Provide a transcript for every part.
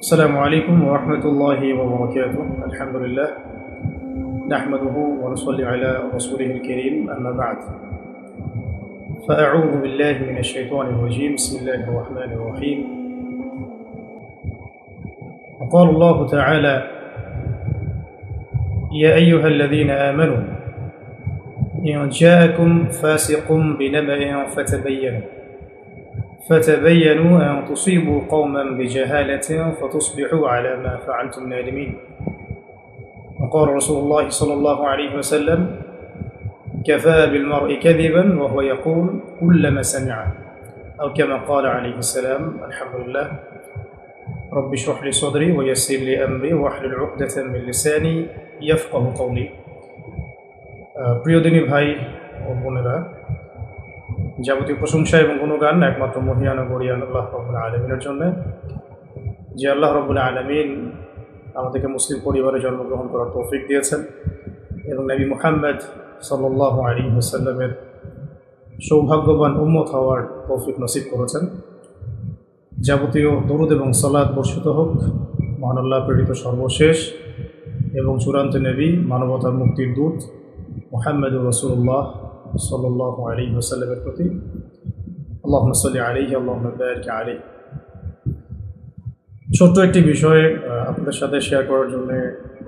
السلام عليكم ورحمة الله وبركاته. الحمد لله. نحمده ونصلي على رسوله الكريم. أما بعد. فأعوذ بالله من الشيطان الرجيم. بسم الله الرحمن الرحيم. وقال الله تعالى يا أيها الذين آمنوا إن جاءكم فاسق بنبأ فتبينوا. فتبينوا أن تصيبوا قوما بجهالة فتصبحوا على ما فعلتم نادمين وقال رسول الله صلى الله عليه وسلم كفى بالمرء كذبا وهو يقول كلما سمع أو كما قال عليه السلام الحمد لله رب اشرح لي صدري ويسر لي أمري واحلل عقدة من لساني يفقه قولي আহ, প্রিয়দিনী ভাই ও বোনেরা যাবতীয় প্রশংসা এবং গুণগান একমাত্র মহিয়ান গরিয়ান আল্লাহ রবুল আলমিনের জন্য। যে আল্লাহ রবুল আলমিন আমাদেরকে মুসলিম পরিবারে জন্মগ্রহণ করার তৌফিক দিয়েছেন এবং নবী মুহাম্মদ সাল্লাহ আলী হুসাল্লামের সৌভাগ্যবান উম্মত হওয়ার তৌফিক নসিব করেছেন। যাবতীয় দরুদ এবং সালাদ বর্ষিত হোক, মহান আল্লাহ প্রেরিত সর্বশেষ এবং চূড়ান্ত নেবী মানবতার মুক্তির দূত মোহাম্মদুর রসুল্লাহ সাল্লাহ আলী ওসাল্লামের প্রতি। আল্লাহ সাল্লি আলী আল্লাহ আলী ছোট্ট একটি বিষয় আপনাদের সাথে শেয়ার করার জন্য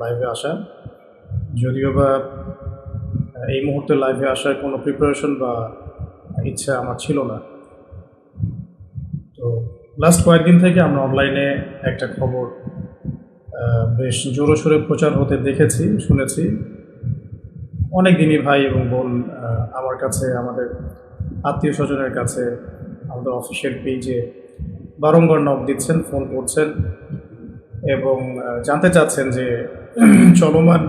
লাইভে আসা। যদিও বা এই মুহূর্তে লাইভে আসার কোনো প্রিপারেশন বা ইচ্ছা আমার ছিল না। তো লাস্ট কয়েকদিন থেকে আমরা অনলাইনে একটা খবর বেশ জোরো সোরে প্রচার হতে দেখেছি, শুনেছি। অনেক দিনই ভাই এবং বোন আমার কাছে, আমাদের আত্মীয় স্বজনের কাছে, আমাদের অফিসিয়াল পেজে বারংবার নক দিচ্ছেন ফোন করছেন এবং জানতে চাচ্ছেন যে চলমান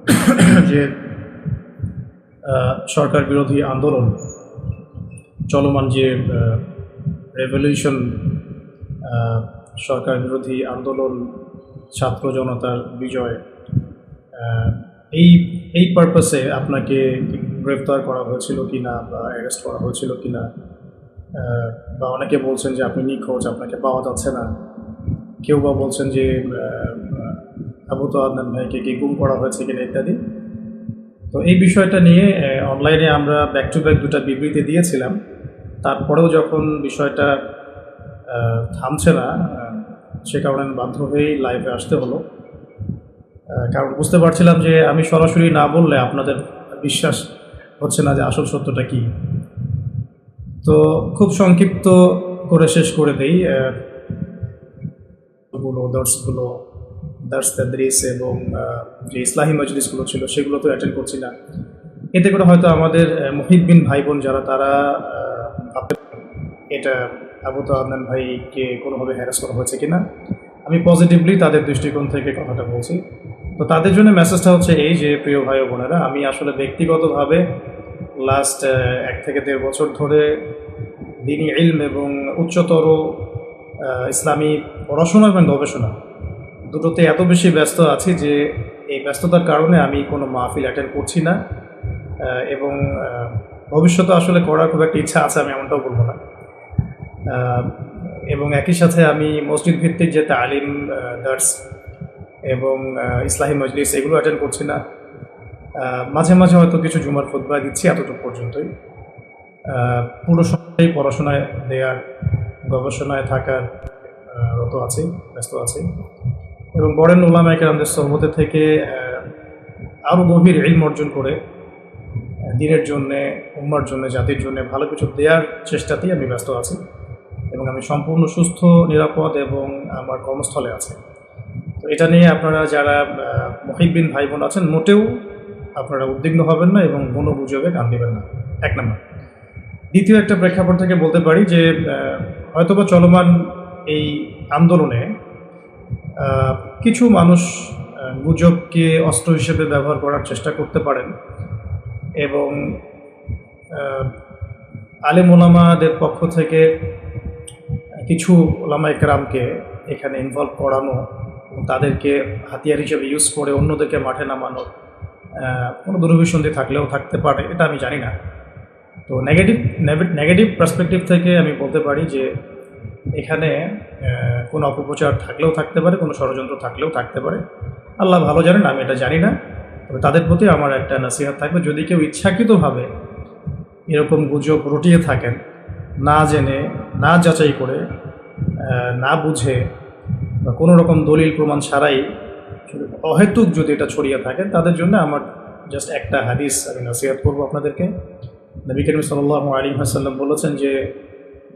যে সরকার বিরোধী আন্দোলন, চলমান যে রেভলিউশন সরকার বিরোধী আন্দোলন, ছাত্র জনতার বিজয় এই এই পারপাসে আপনাকে গ্রেফতার করা হয়েছিল কি না বা অ্যারেস্ট করা হয়েছিল কি না বা অনেকে বলছেন যে আপনি নিখোঁজ, আপনাকে পাওয়া যাচ্ছে না। কেউ বা বলছেন যে আবু তো আদনান ভাইকে কি গুম করা হয়েছে কিনা ইত্যাদি। তো এই বিষয়টা নিয়ে অনলাইনে আমরা ব্যাক টু ব্যাক দুটা বিবৃতি দিয়েছিলাম। তারপরেও যখন বিষয়টা থামছে না সে কারণে বাধ্য হয়েই লাইভে আসতে হলো। কারণ বুঝতে পারছিলাম যে আমি সরাসরি না বললে আপনাদের বিশ্বাস হচ্ছে না যে আসল সত্যটা কি। তো খুব সংক্ষিপ্ত করে শেষ করে দেই। গুলো দর্শগুলো দার্স তাদ্রিস এবং যে ইসলাহী মজলিসগুলো ছিল সেগুলো তো অ্যাটেন্ড করছি না। এতে করে হয়তো আমাদের মুহিদ্দিন ভাই বোন যারা তারা এটা আবু তো আদনান ভাইকে কোনোভাবে হ্যারাস করা হয়েছে কিনা। আমি পজিটিভলি তাদের দৃষ্টিকোণ থেকে কথাটা বলছি। তো তাদের জন্য মেসেজটা হচ্ছে এই যে, প্রিয় ভাই বোনেরা, আমি আসলে ব্যক্তিগতভাবে লাস্ট এক থেকে দেড় বছর ধরে দিনী ইলম এবং উচ্চতর ইসলামী পড়াশোনা এবং গবেষণা দুটোতে এত বেশি ব্যস্ত আছি যে এই ব্যস্ততার কারণে আমি কোনো মাহফিল অ্যাটেন্ড করছি না এবং ভবিষ্যতে আসলে করার খুব একটা ইচ্ছা আছে আমি এমনটাও বলব না। এবং একই সাথে আমি মসজিদ ভিত্তিক যে তালিম দার্স এবং ইসলাহী মজলিস এগুলো অ্যাটেন্ড করছি না। মাঝে মাঝে হয়তো কিছু জুমার খুতবা দিচ্ছি এতটুকু পর্যন্তই। পুরো সময় পড়াশোনায় দেওয়ার গবেষণায় থাকার রত আছে, ব্যস্ত আছি। এবং বরেন উলামা একরামদের সহমতে থেকে আরও গভীর ইলম অর্জন করে, দিনের জন্যে, উম্মার জন্য, জাতির জন্য ভালো কিছু দেওয়ার চেষ্টাতেই আমি ব্যস্ত আছি। এবং আমি সম্পূর্ণ সুস্থ, নিরাপদ এবং আমার কর্মস্থলে আছে। এটা নিয়ে আপনারা যারা মহিবিন ভাই বোন আছেন, মোটেও আপনারা উদ্বিগ্ন হবেন না এবং কোনো গুজবে কান দেবেন না। এক নম্বর। দ্বিতীয় একটা প্রেক্ষাপট থেকে বলতে পারি যে হয়তোবা চলমান এই আন্দোলনে কিছু মানুষ গুজবকে অস্ত্র হিসেবে ব্যবহার করার চেষ্টা করতে পারেন এবং আলেম ওলামাদের পক্ষ থেকে কিছু ওলামা একরামকে এখানে ইনভলভ করানো তাদেরকে হাতিয়ার হিসেবে ইউজ করে অন্যদেরকে মাঠে নামানোর কোনো দুরভিসন্ধি থাকলেও থাকতে পারে, এটা আমি জানি না। তো নেগেটিভ নেগেটিভ পার্সপেক্টিভ থেকে আমি বলতে পারি যে, এখানে কোনো অপপ্রচার থাকলেও থাকতে পারে, কোনো ষড়যন্ত্র থাকলেও থাকতে পারে। আল্লাহ ভালো জানেন, আমি এটা জানি না। তবে তাদের প্রতি আমার একটা নাসিহাত থাকবে, যদি কেউ ইচ্ছাকৃতভাবে এরকম গুজব রটিয়ে থাকেন, না জেনে, না যাচাই করে না বুঝে বা কোনো রকম দলিল প্রমাণ ছাড়াই অহেতুক যদি এটা ছড়িয়ে থাকে, তাদের জন্য আমার জাস্ট একটা হাদিস আমি নসিহাত করব আপনাদেরকে। নবী করিম সাল্লাহ আলী হাসাল্লাম বলেছেন যে,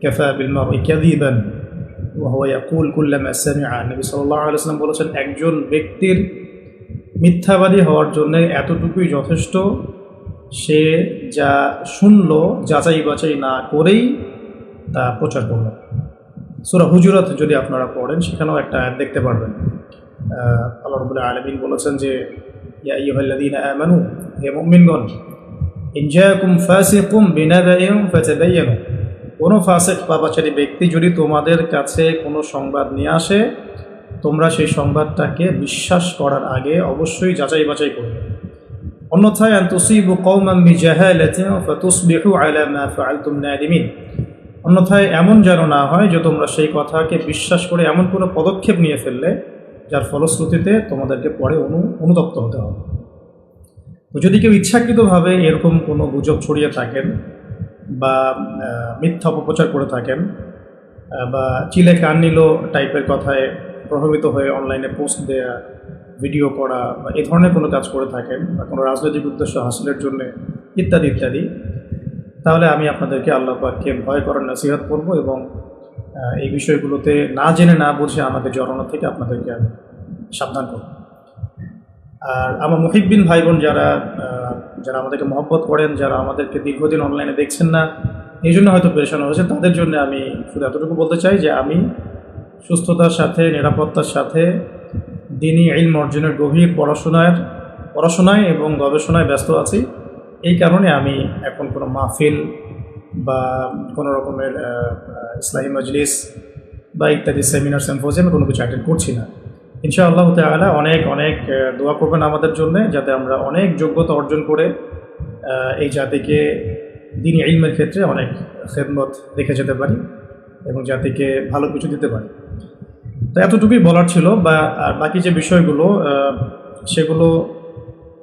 কেফা বিলমা ইকাদিবান ইয়াকুল কুল্লামা নবী সাল্লাল্লাহু আলাইহি ওয়াসাল্লাম বলেছেন, একজন ব্যক্তির মিথ্যাবাদী হওয়ার জন্য এতটুকুই যথেষ্ট, সে যা শুনল যাচাই বাছাই না করেই তা প্রচার করল। সুরা হুজুরাত যদি আপনারা পড়েন, সেখানেও একটা আয়াত দেখতে পারবেন। আল্লাহ রবুল্লাহ আলমিন বলেছেন যে, ইয়া আইয়ুহাল্লাযীনা আমানু, হে মুমিনগণ কোনো ফাসিক, পাপাচারী ব্যক্তি যদি তোমাদের কাছে কোনো সংবাদ নিয়ে আসে, তোমরা সেই সংবাদটাকে বিশ্বাস করার আগে অবশ্যই যাচাই বাছাই করবে। অন্যথায়, আন তুসিবু কওমান বিজাহালাতিন ফাতুসবিহু আলা মা ফাআলতুম নাদিমিন। অন্যথায় এমন যেন না হয় যে তোমরা সেই কথাকে বিশ্বাস করে এমন কোনো পদক্ষেপ নিয়ে ফেললে, যার ফলশ্রুতিতে তোমাদেরকে পরে অনু, অনুতপ্ত হতে হবে। তো যদি কেউ ইচ্ছাকৃতভাবে এরকম কোনো গুজব ছড়িয়ে থাকেন বা মিথ্যা অপপ্রচার করে থাকেন বা চিলে কান নিল টাইপের কথায় প্রভাবিত হয়ে অনলাইনে পোস্ট দেয়া, ভিডিও করা বা এ ধরনের কোনো কাজ করে থাকেন বা কোনো রাজনৈতিক উদ্দেশ্য হাসিলের জন্য, ইত্যাদি ইত্যাদি তাহলে আমি আপনাদেরকে আল্লাহ পাককে ভয় করার নসিহত করব এবং এই বিষয়গুলোতে না জেনে না বুঝে আমাদের জড়ানো থেকে আপনাদেরকে আমি সাবধান করব। আর আমার মুহিব্বিন ভাই বোন যারা যারা আমাদেরকে মহব্বত করেন, যারা আমাদেরকে দীর্ঘদিন অনলাইনে দেখছেন না, এই জন্য হয়তো পেরেশান হয়েছে তাদের জন্য আমি শুধু এতটুকু বলতে চাই যে আমি সুস্থতার সাথে, নিরাপত্তার সাথে, দিনই ইলম অর্জনের গভীর পড়াশোনার, পড়াশোনায় এবং গবেষণায় ব্যস্ত আছি। এই কারণে আমি এখন কোনো মাহফিল বা কোনো রকমের আহ, মজলিস বা ইত্যাদি সেমিনার সিম্পোজিয়ামে কোনো কিছু অ্যাটেন্ড করছি না। ইনশাআল্লাহ তাআলা অনেক অনেক দোয়া করবেন আমাদের জন্য যাতে আমরা অনেক যোগ্যতা অর্জন করে এই জাতিকে দিন ইলমের ক্ষেত্রে অনেক খেদমত রেখে যেতে পারি এবং জাতিকে ভালো কিছু দিতে পারি। তো এতটুকুই বলার ছিল বা বাকি যে বিষয়গুলো সেগুলো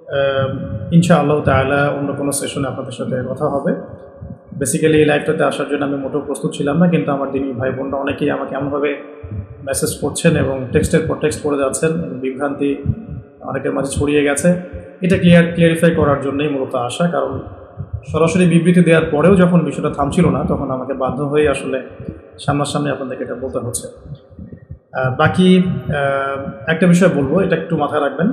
আহ, ইনশাআল্লাহ তাআলা অন্য কোনো সেশনে আপনাদের সাথে কথা হবে। বেসিক্যালি এই লাইভটাতে আসার জন্য আমি মোটেও প্রস্তুত ছিলাম না কিন্তু আমার দিনী ভাই বোনরা অনেকেই আমাকে এমনভাবে মেসেজ করছেন এবং টেক্সটের পর টেক্সট করে যাচ্ছেন বিভ্রান্তি অনেকের মাঝে ছড়িয়ে গেছে। এটা ক্লিয়ার ক্লিয়ারিফাই করার জন্যই মূলত আসা কারণ সরাসরি বিবৃতি দেওয়ার পরেও যখন বিষয়টা থামছিল না তখন আমাকে বাধ্য হয়ে আসলে সামনাসামনি আপনাদেরকে এটা বলতে হচ্ছে। বাকি একটা বিষয় বলব এটা একটু মাথায় রাখবেন।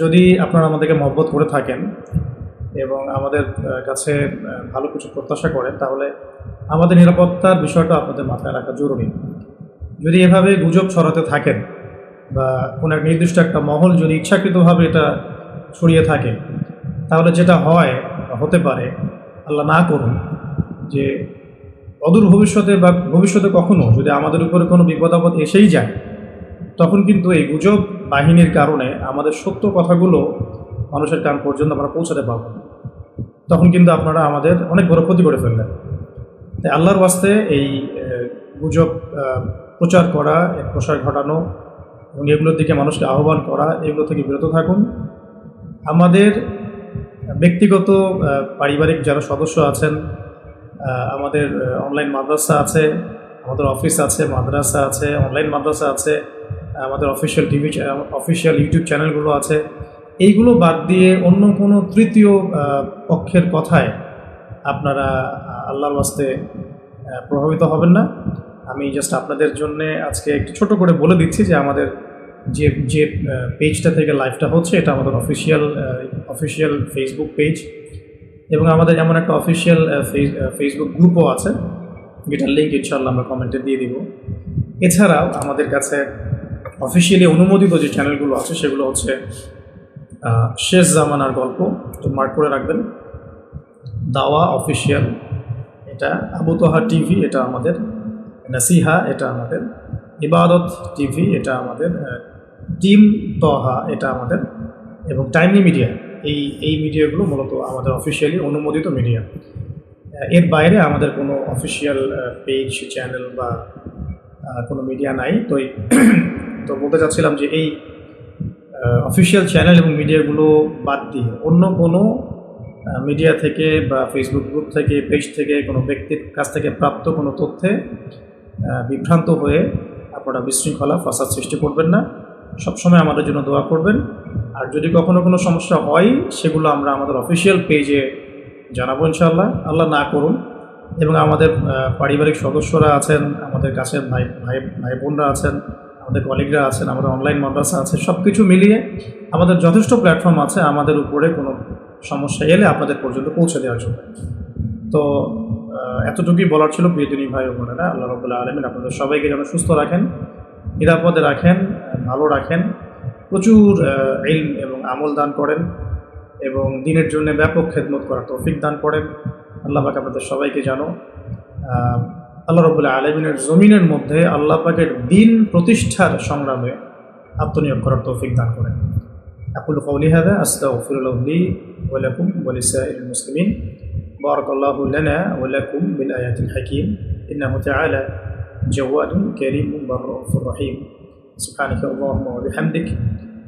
যদি আপনারা আমাদেরকে মহব্বত করে থাকেন এবং আমাদের কাছে ভালো কিছু প্রত্যাশা করেন, তাহলে আমাদের নিরাপত্তার বিষয়টা আপনাদের মাথায় রাখা জরুরি। যদি এভাবে গুজব ছড়াতে থাকেন বা কোনো এক নির্দিষ্ট একটা মহল যদি ইচ্ছাকৃতভাবে এটা ছড়িয়ে থাকে, তাহলে যেটা হয় হতে পারে, আল্লাহ না করুন যে অদূর ভবিষ্যতে বা ভবিষ্যতে কখনো যদি আমাদের উপরে কোনো বিপদ আপদ এসেই যায় তখন কিন্তু এই গুজব বাহিনীর কারণে আমাদের সত্য কথাগুলো মানুষের কান পর্যন্ত আমরা পৌঁছাতে পারব তখন কিন্তু আপনারা আমাদের অনেক বড় ক্ষতি করে ফেললেন। তাই আল্লাহর ওয়াস্তে এই গুজব প্রচার করা প্রসার ঘটানো এবং এগুলোর দিকে মানুষকে আহ্বান করা, এগুলো থেকে বিরত থাকুন। আমাদের ব্যক্তিগত পারিবারিক যারা সদস্য আছেন আমাদের অনলাইন মাদ্রাসা আছে, আমাদের অফিস আছে, মাদ্রাসা আছে অনলাইন মাদ্রাসা আছে আমাদের অফিসিয়াল টিভি অফিসিয়াল ইউটিউব চ্যানেলগুলো আছে। এইগুলো বাদ দিয়ে অন্য কোনো তৃতীয় পক্ষের কথায় আপনারা আল্লাহর বাস্তে প্রভাবিত হবেন না। আমি জাস্ট আপনাদের জন্য আজকে একটু ছোট করে বলে দিচ্ছি যে আমাদের যে যে পেজটা থেকে লাইভটা হচ্ছে, এটা আমাদের অফিসিয়াল অফিসিয়াল ফেসবুক পেজ এবং আমাদের এমন একটা অফিসিয়াল ফেসবুক গ্রুপও আছে। যেটার লিঙ্ক ইনশাল্লাহ আমরা কমেন্টে দিয়ে দিব। এছাড়াও আমাদের কাছে অফিসিয়ালি অনুমোদিত যে চ্যানেলগুলো আছে, সেগুলো হচ্ছে শেষ জামানার গল্প। তো মার্ক করে রাখবেন। দাওয়া অফিসিয়াল এটা আবু তোহা টিভি, এটা আমাদের। নাসিহা, এটা আমাদের। ইবাদত টিভি, এটা আমাদের। টিম তহা, এটা আমাদের। এবং টাইমলি মিডিয়া এই এই মিডিয়াগুলো মূলত আমাদের অফিসিয়ালি অনুমোদিত মিডিয়া এর বাইরে আমাদের কোনো অফিসিয়াল পেজ চ্যানেল বা কোনো মিডিয়া নাই। তো তো বলতে চাচ্ছিলাম যে এই অফিসিয়াল চ্যানেল এবং মিডিয়াগুলো বাদ দিয়ে অন্য কোনো মিডিয়া থেকে বা ফেসবুক গ্রুপ থেকে পেজ থেকে কোনো ব্যক্তির কাছ থেকে প্রাপ্ত কোনো তথ্যে বিভ্রান্ত হয়ে আপনারা বিশৃঙ্খলা, ফসাদ সৃষ্টি করবেন না। সবসময় আমাদের জন্য দোয়া করবেন। আর যদি কখনো কোনো সমস্যা হয়, সেগুলো আমরা আমাদের অফিসিয়াল পেজে জানাব ইনশাল্লাহ আল্লাহ না করুন। এবং আমাদের পারিবারিক সদস্যরা আছেন, আমাদের কাছের ভাই ভাই ভাই বোনরা আছেন আমাদের কলিগরা আছেন, আমাদের অনলাইন মাদ্রাসা আছে সব কিছু মিলিয়ে আমাদের যথেষ্ট প্ল্যাটফর্ম আছে আমাদের উপরে কোনো সমস্যা এলে আপনাদের পর্যন্ত পৌঁছে দেওয়ার জন্য। তো এতটুকুই বলার ছিল প্রিয়দিনী ভাই ও বোনেরা, আল্লাহ রবুল্লাহ আলমিন আপনাদের সবাইকে যেন সুস্থ রাখেন, নিরাপদে রাখেন, ভালো রাখেন, প্রচুর ইলম এবং আমল দান করেন এবং দিনের জন্য ব্যাপক খেদমত করার তৌফিক দান করেন। আল্লাহ আপনাদের সবাইকে জানো আল্লাহ রবুল্লাহ আলমিনের জমিনের মধ্যে আল্লাহ পাকের দিন প্রতিষ্ঠার সংগ্রামে আত্মনিয়োগ করার তৌফিক দান করেন أقول قولي هذا أستغفر الله لي ولكم ولسائر المسلمين بارك الله لنا ولكم بالآيات الحكيم إنه تعالى جواد كريم رؤوف رحيم سبحانك اللهم وبحمدك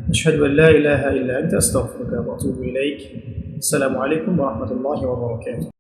أشهد أن لا إله إلا أنت أستغفرك وأتوب إليك السلام عليكم ورحمة الله وبركاته